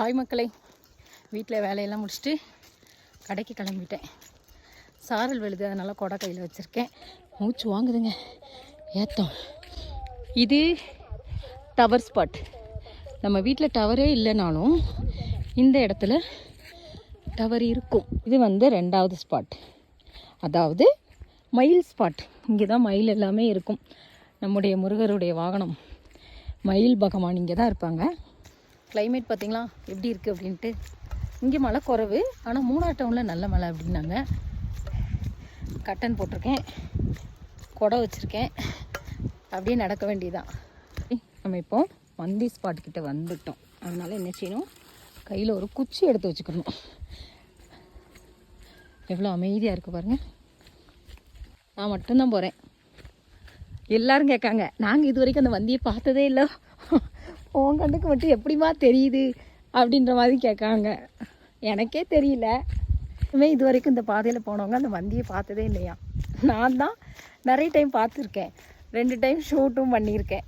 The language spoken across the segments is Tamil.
ஹாய் மக்களை வீட்டில் வேலையெல்லாம் முடிச்சுட்டு கடைக்கு கிளம்பிட்டேன். சாரல் விழுது அதனால் கொடை கையில் வச்சுருக்கேன். மூச்சு வாங்குதுங்க. ஏத்தம். இது டவர் ஸ்பாட் நம்ம வீட்டில் டவரே இல்லைனாலும் இந்த இடத்துல டவர் இருக்கும். இது வந்து ரெண்டாவது ஸ்பாட் அதாவது மயில் ஸ்பாட் இங்கே தான் மயில் எல்லாமே இருக்கும். நம்முடைய முருகருடைய வாகனம். மயில் பகவான் இங்கே தான் இருப்பாங்க. கிளைமேட் பார்த்தீங்களா? எப்படி இருக்குது அப்படின்ட்டு. இங்கே மழை குறைவு. ஆனால் மூணா டவுனில் நல்ல மழை அப்படின்னாங்க. கட்டன் போட்டிருக்கேன். குடை வச்சுருக்கேன். அப்படியே நடக்க வேண்டியதான் நம்ம இப்போ மந்தி ஸ்பாட் கிட்ட வந்துட்டோம். அதனால என்ன செய்யணும்? கையில் ஒரு குச்சி எடுத்து வச்சுக்கணும். எவ்வளோ அமைதியாக இருக்குது பாருங்கள் நான் மட்டும்தான் போகிறேன் எல்லாரும் கேட்காங்க. நாங்கள் இது வரைக்கும் அந்த வந்தியை பார்த்ததே இல்லை. உன் கண்ணுக்கு மட்டும் எப்படிமா தெரியுது அப்படின்ற மாதிரி கேட்காங்க எனக்கே தெரியல. இனிமேல் இது வரைக்கும் இந்த பாதையில் போனவங்க அந்த வந்தியை பார்த்ததே இல்லையா? நான் தான் நிறைய டைம் பார்த்துருக்கேன். ரெண்டு டைம் ஷூட்டும் பண்ணியிருக்கேன்.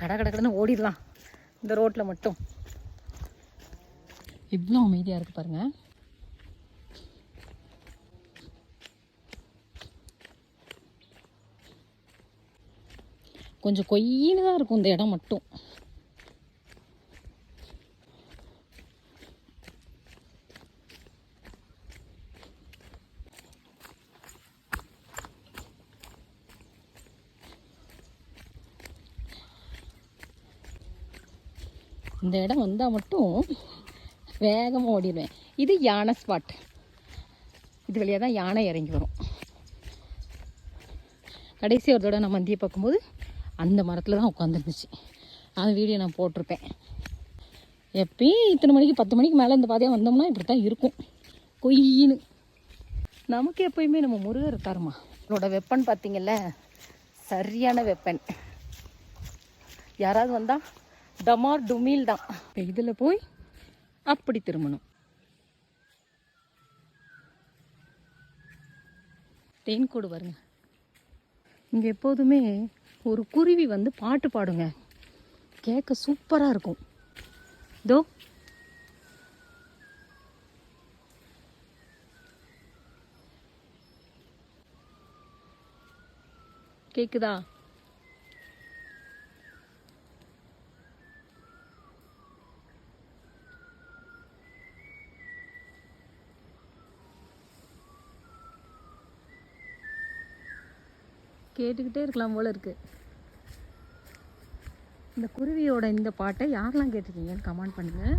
கடை கடை கடைன்னு ஓடிடலாம். இந்த ரோட்டில் மட்டும். இவ்வளோ அமைதியாக இருக்குது பாருங்கள் கொஞ்சம் கொய்யின்னு தான் இருக்கும் இந்த இடம் மட்டும். இந்த இடம் வந்தால் மட்டும் வேகமாக ஓடிடுவேன். இது யானை ஸ்பாட் இது வழியாக தான் யானை இறங்கி வரும். கடைசி ஒரு தடவை நான் மந்தியை பார்க்கும்போது அந்த மரத்தில் தான் உட்காந்துருந்துச்சு அந்த வீடியோ நான் போட்டிருப்பேன். எப்பயும் இத்தனை மணிக்கு பத்து மணிக்கு மேலே இந்த பாதையாக வந்தோம்னா இப்படி தான் இருக்கும். கொய்யின்னு. நமக்கு எப்பயுமே நம்ம முருகர் இருக்காருமா என்னோட வெப்பன் பார்த்தீங்கல்ல சரியான வெப்பன் யாராவது வந்தால் டமார் டுமீல் தான். இதில் போய் அப்படி திரும்பணும். தேன்கூடு வருங்க இங்கே எப்போதுமே ஒரு குருவி வந்து பாட்டு பாடுங்க. கேட்க சூப்பராக இருக்கும். இதோ. கேக்குதா? கேட்டுக்கிட்டே இருக்கலாம் போல் இருக்குது இந்த குருவியோட இந்த பாட்டை யாரெல்லாம் கேட்டிருக்கீங்கன்னு கமெண்ட் பண்ணுங்கள்